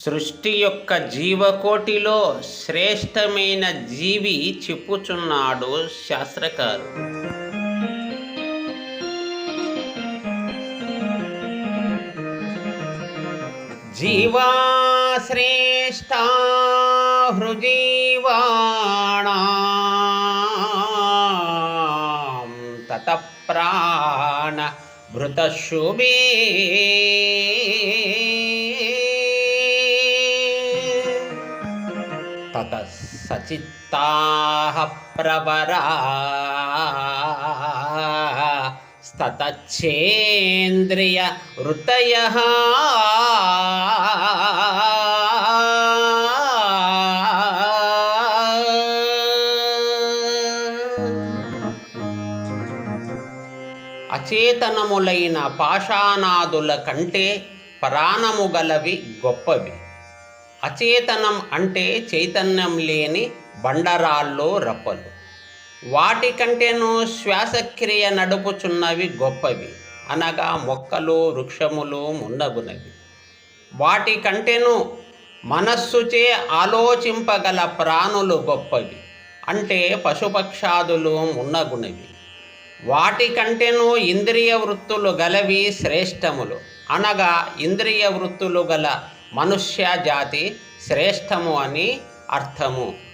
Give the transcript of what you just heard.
సృష్టి యొక్క జీవకోటిలో శ్రేష్టమైన జీవి చెప్పుచున్నాడు శాస్త్రకారు. జీవా శ్రేష్ట హృజీవాణా తత ప్రాణ భృతశుభే తత సచిత్తా ప్రవరా స్తతచ్చేంద్రియ వృతయః అచేతనములైన పాషాణాదుల కంటే ప్రాణము గలవి గొప్పవి. అచేతనం అంటే చైతన్యం లేని బండరాల్లో రప్పలు. వాటికంటేనూ శ్వాసక్రియ నడుపుచున్నవి గొప్పవి. అనగా మొక్కలు వృక్షములు మున్నగునవి. వాటికంటేనూ మనస్సుచే ఆలోచింపగల ప్రాణులు గొప్పవి. అంటే పశుపక్షాదులు మున్నగునవి. వాటికంటేనూ ఇంద్రియ వృత్తులు గలవి శ్రేష్టములు. అనగా ఇంద్రియ వృత్తులు గల మనుష్య జాతి శ్రేష్టము అని అర్థము.